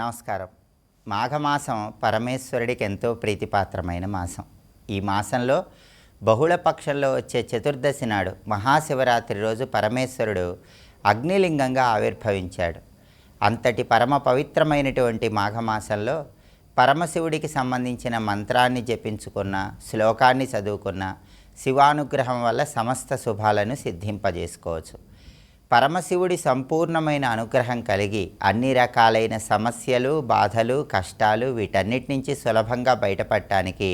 నమస్కారం. మాఘమాసం పరమేశ్వరుడికి ఎంతో ప్రీతిపాత్రమైన మాసం. ఈ మాసంలో బహుళ పక్షంలో వచ్చే చతుర్దశి నాడు మహాశివరాత్రి రోజు పరమేశ్వరుడు అగ్నిలింగంగా ఆవిర్భవించాడు. అంతటి పరమ పవిత్రమైనటువంటి మాఘమాసంలో పరమశివుడికి సంబంధించిన మంత్రాన్ని జపించుకున్న శ్లోకాన్ని చదువుకున్న శివానుగ్రహం వల్ల సమస్త శుభాలను సిద్ధింపజేసుకోవచ్చు. పరమశివుడి సంపూర్ణమైన అనుగ్రహం కలిగి అన్ని రకాలైన సమస్యలు బాధలు కష్టాలు వీటన్నిటి నుంచి సులభంగా బయటపడటానికి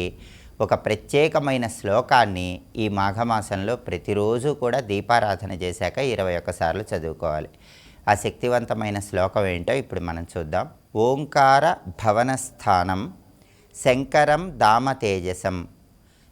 ఒక ప్రత్యేకమైన శ్లోకాన్ని ఈ మాఘమాసంలో ప్రతిరోజు కూడా దీపారాధన చేశాక ఇరవై ఒక్కసార్లు చదువుకోవాలి. ఆ శక్తివంతమైన శ్లోకం ఏంటో ఇప్పుడు మనం చూద్దాం. ఓంకార భవనస్థానం శంకరం దామతేజసం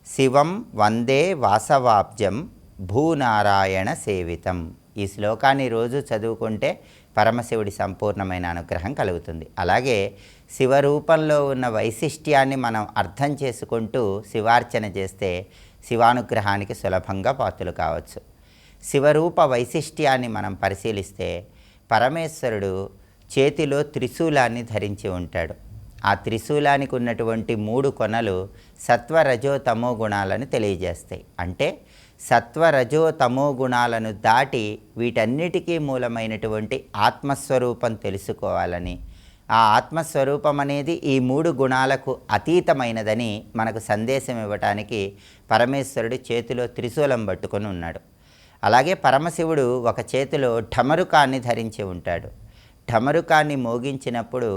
శివం వందే వాసవాబ్జం భూనారాయణ సేవితం. ఈ శ్లోకాన్ని రోజు చదువుకుంటే పరమశివుడి సంపూర్ణమైన అనుగ్రహం కలుగుతుంది. అలాగే శివరూపంలో ఉన్న వైశిష్ట్యాన్ని మనం అర్థం చేసుకుంటూ శివార్చన చేస్తే శివానుగ్రహానికి సులభంగా పాత్రలు కావచ్చు. శివరూప వైశిష్ట్యాన్ని మనం పరిశీలిస్తే పరమేశ్వరుడు చేతిలో త్రిశూలాన్ని ధరించి ఉంటాడు. ఆ త్రిశూలానికి ఉన్నటువంటి మూడు కొనలు సత్వ రజో తమో గుణాలను తెలియజేస్తాయి. అంటే సత్వరజో తమో గుణాలను దాటి వీటన్నిటికీ మూలమైనటువంటి ఆత్మస్వరూపం తెలుసుకోవాలని. ఆ ఆత్మస్వరూపం అనేది ఈ మూడు గుణాలకు అతీతమైనదని మనకు సందేశం ఇవ్వటానికి పరమేశ్వరుడు చేతిలో త్రిశూలం పట్టుకొని ఉన్నాడు. అలాగే పరమశివుడు ఒక చేతిలో ఢమరుకాన్ని ధరించి ఉంటాడు. ఢమరుకాన్ని మోగించినప్పుడు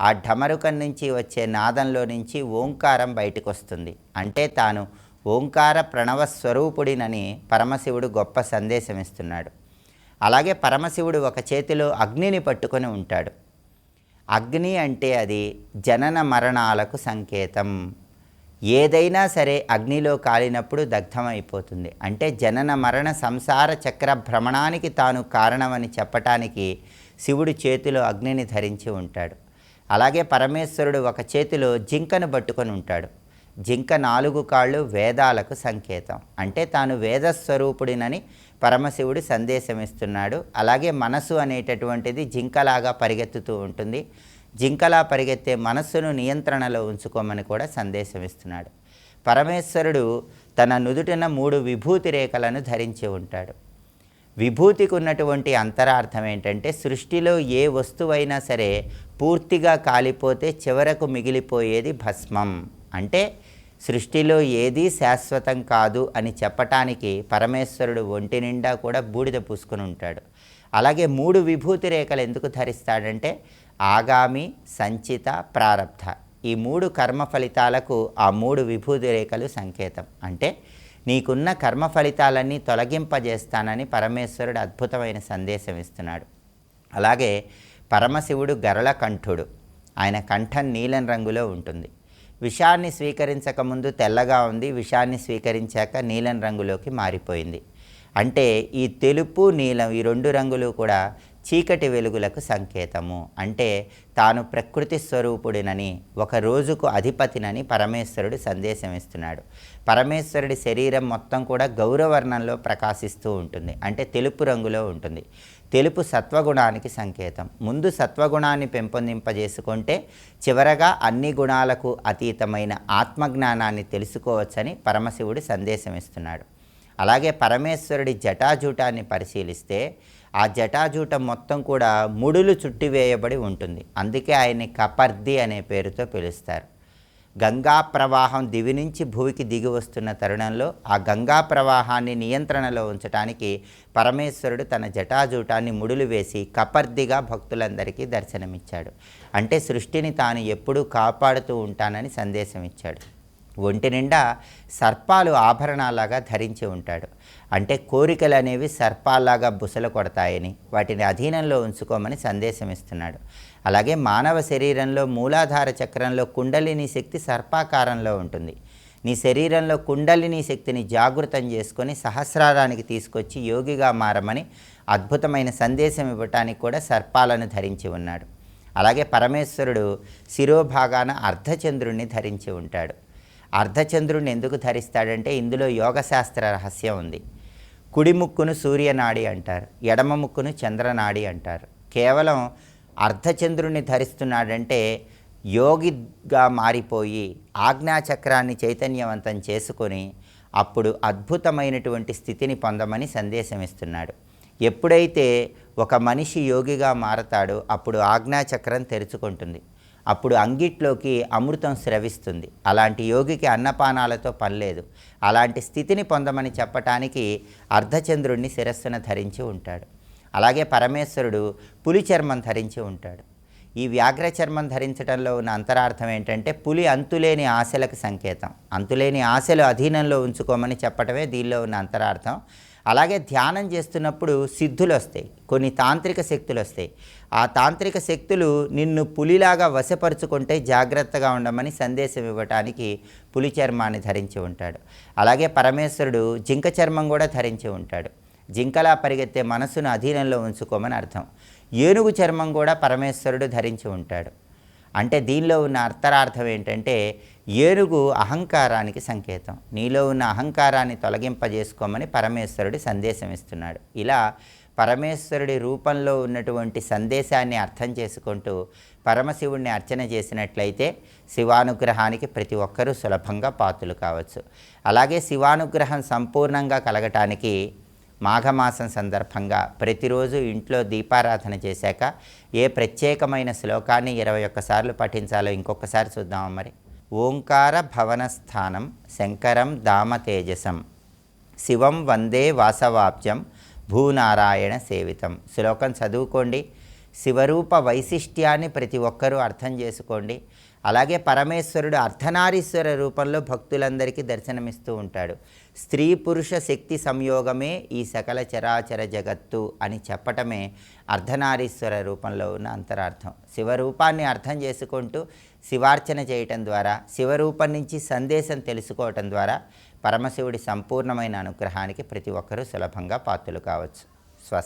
ఆ ఢమరుకం నుంచి వచ్చే నాదంలో నుంచి ఓంకారం బయటకు వస్తుంది అంటే తాను ఓంకార ప్రణవ స్వరూపుడినని పరమశివుడు గొప్ప సందేశం ఇస్తున్నాడు అలాగే పరమశివుడు ఒక చేతిలో అగ్నిని పట్టుకొని ఉంటాడు. అగ్ని అంటే అది జనన మరణాలకు సంకేతం. ఏదైనా సరే అగ్నిలో కాలినప్పుడు దగ్ధమైపోతుంది. అంటే జనన మరణ సంసార చక్ర భ్రమణానికి తాను కారణమని చెప్పటానికి శివుడు చేతిలో అగ్నిని ధరించి ఉంటాడు. అలాగే పరమేశ్వరుడు ఒక చేతిలో జింకను పట్టుకొని ఉంటాడు. జింక నాలుగు కాళ్ళు వేదాలకు సంకేతం. అంటే తాను వేదస్వరూపుడినని పరమశివుడు సందేశం ఇస్తున్నాడు అలాగే మనసు అనేటటువంటిది జింకలాగా పరిగెత్తుతూ ఉంటుంది. జింకలా పరిగెత్తే మనస్సును నియంత్రణలో ఉంచుకోమని కూడా సందేశం ఇస్తున్నాడు పరమేశ్వరుడు తన నుదుటిన మూడు విభూతి రేఖలను ధరించి ఉంటాడు. విభూతికి ఉన్నటువంటి అంతరార్థం ఏంటంటే సృష్టిలో ఏ వస్తువైనా సరే పూర్తిగా కాలిపోతే చివరకు మిగిలిపోయేది భస్మం. అంటే సృష్టిలో ఏదీ శాశ్వతం కాదు అని చెప్పటానికి పరమేశ్వరుడు ఒంటి నిండా కూడా బూడిద పూసుకుని ఉంటాడు. అలాగే మూడు విభూతి రేఖలు ఎందుకు ధరిస్తాడంటే ఆగామి సంచిత ప్రారబ్ధ. ఈ మూడు కర్మ ఫలితాలకు ఆ మూడు విభూతి రేఖలు సంకేతం. అంటే నీకున్న కర్మ ఫలితాలన్నీ తొలగింపజేస్తానని పరమేశ్వరుడు అద్భుతమైన సందేశం ఇస్తున్నాడు. అలాగే పరమశివుడు గరళ కంఠుడు. ఆయన కంఠం నీలం రంగులో ఉంటుంది. విషాన్ని స్వీకరించక ముందు తెల్లగా ఉంది విషాన్ని స్వీకరించాక నీలం రంగులోకి మారిపోయింది. అంటే ఈ తెలుపు నీలం ఈ రెండు రంగులు కూడా చీకటి వెలుగులకు సంకేతము. అంటే తాను ప్రకృతి స్వరూపుడినని ఒక రోజుకు అధిపతినని పరమేశ్వరుడు సందేశం ఇస్తున్నాడు. పరమేశ్వరుడి శరీరం మొత్తం కూడా గౌరవర్ణంలో ప్రకాశిస్తూ ఉంటుంది. అంటే తెలుపు రంగులో ఉంటుంది. తెలుపు సత్వగుణానికి సంకేతం. ముందు సత్వగుణాన్ని పెంపొందింపజేసుకుంటే చివరగా అన్ని గుణాలకు అతీతమైన ఆత్మజ్ఞానాన్ని తెలుసుకోవచ్చని పరమశివుడు సందేశం ఇస్తున్నాడు అలాగే పరమేశ్వరుడి జటాజూటాన్ని పరిశీలిస్తే ఆ జటాజూటం మొత్తం కూడా ముడులు చుట్టివేయబడి ఉంటుంది. అందుకే ఆయన్ని కపర్ది అనే పేరుతో పిలుస్తారు. గంగా ప్రవాహం దివి నుంచి భూమికి దిగి వస్తున్న తరుణంలో ఆ గంగా ప్రవాహాన్ని నియంత్రణలో ఉంచడానికి పరమేశ్వరుడు తన జటాజూటాన్ని ముడులు వేసి కపర్దిగా భక్తులందరికీ దర్శనమిచ్చాడు. అంటే సృష్టిని తాను ఎప్పుడూ కాపాడుతూ ఉంటానని సందేశం ఇచ్చాడు ఒంటి నిండా సర్పాలు ఆభరణాలాగా ధరించి ఉంటాడు. అంటే కోరికలు అనేవి సర్పాలాగా బుసలు కొడతాయని వాటిని అధీనంలో ఉంచుకోమని సందేశం ఇస్తున్నాడు. అలాగే మానవ శరీరంలో మూలాధార చక్రంలో కుండలిని శక్తి సర్పాకారంలో ఉంటుంది. నీ శరీరంలో కుండలిని శక్తిని జాగృతం చేసుకొని సహస్రారానికి తీసుకొచ్చి యోగిగా మారమని అద్భుతమైన సందేశం ఇవ్వటానికి కూడా సర్పాలను ధరించి ఉన్నాడు. అలాగే పరమేశ్వరుడు శిరోభాగాన అర్ధచంద్రుణ్ణి ధరించి ఉంటాడు. అర్ధచంద్రుడిని ఎందుకు ధరిస్తాడంటే ఇందులో యోగశాస్త్ర రహస్యం ఉంది. కుడి ముక్కును సూర్యనాడి అంటారు ఎడమ ముక్కును చంద్రనాడి అంటారు. కేవలం అర్ధచంద్రుణ్ణి ధరిస్తున్నాడంటే యోగిగా మారిపోయి ఆజ్ఞాచక్రాన్ని చైతన్యవంతం చేసుకొని అప్పుడు అద్భుతమైనటువంటి స్థితిని పొందమని సందేశం ఇస్తున్నాడు ఎప్పుడైతే ఒక మనిషి యోగిగా మారతాడో అప్పుడు ఆజ్ఞాచక్రం తెరుచుకుంటుంది. అప్పుడు అంగిట్లోకి అమృతం స్రవిస్తుంది. అలాంటి యోగికి అన్నపానాలతో పనిలేదు. అలాంటి స్థితిని పొందమని చెప్పటానికి అర్ధచంద్రుణ్ణి శిరస్సున ధరించి ఉంటాడు. అలాగే పరమేశ్వరుడు పులి చర్మం ధరించి ఉంటాడు. ఈ వ్యాఘ్ర చర్మం ధరించడంలో ఉన్న అంతరార్థం ఏంటంటే పులి అంతులేని ఆశలకు సంకేతం. అంతులేని ఆశలు అధీనంలో ఉంచుకోమని చెప్పటమే దీనిలో ఉన్న అంతరార్థం. అలాగే ధ్యానం చేస్తున్నప్పుడు సిద్ధులు వస్తాయి కొన్ని తాంత్రిక శక్తులు వస్తాయి ఆ తాంత్రిక శక్తులు నిన్ను పులిలాగా వశపరుచుకుంటే జాగ్రత్తగా ఉండమని సందేశం ఇవ్వటానికి పులి చర్మాన్ని ధరించి ఉంటాడు. అలాగే పరమేశ్వరుడు జింక చర్మం కూడా ధరించి ఉంటాడు. జింకలా పరిగెత్తే మనసును అధీనంలో ఉంచుకోమని అర్థం. ఏనుగు చర్మం కూడా పరమేశ్వరుడు ధరించి ఉంటాడు. అంటే దీనిలో ఉన్న అర్థరార్థం ఏంటంటే ఏనుగు అహంకారానికి సంకేతం. నీలో ఉన్న అహంకారాన్ని తొలగింపజేసుకోమని పరమేశ్వరుడు సందేశం ఇస్తున్నాడు. ఇలా పరమేశ్వరుడి రూపంలో ఉన్నటువంటి సందేశాన్ని అర్థం చేసుకుంటూ పరమశివుణ్ణి అర్చన చేసినట్లయితే శివానుగ్రహానికి ప్రతి ఒక్కరూ సులభంగా పాత్రలు కావచ్చు. అలాగే శివానుగ్రహం సంపూర్ణంగా కలగటానికి మాఘమాసం సందర్భంగా ప్రతిరోజు ఇంట్లో దీపారాధన చేశాక ఏ ప్రత్యేకమైన శ్లోకాన్ని ఇరవై ఒక్కసార్లు పఠించాలో ఇంకొకసారి చూద్దాం మరి? ఓంకార భవనస్థానం శంకరం దామ తేజసం శివం వందే వాసవాబ్జం భూనారాయణ సేవితం. శ్లోకం చదువుకోండి. శివరూప వైశిష్ట్యాన్ని ప్రతి ఒక్కరూ అర్థం చేసుకోండి. అలాగే పరమేశ్వరుడు అర్ధనారీశ్వర రూపంలో భక్తులందరికీ దర్శనమిస్తూ ఉంటాడు. స్త్రీ పురుష శక్తి సంయోగమే ఈ సకల చరాచర జగత్తు అని చెప్పటమే అర్ధనారీశ్వర రూపంలో ఉన్న అంతరార్థం. శివరూపాన్ని అర్థం చేసుకుంటూ శివార్చన చేయటం ద్వారా శివరూపం నుంచి సందేశం తెలుసుకోవటం ద్వారా పరమశివుడి సంపూర్ణమైన అనుగ్రహానికి ప్రతి ఒక్కరూ సులభంగా పాత్రలు కావచ్చు. స్వస్తి.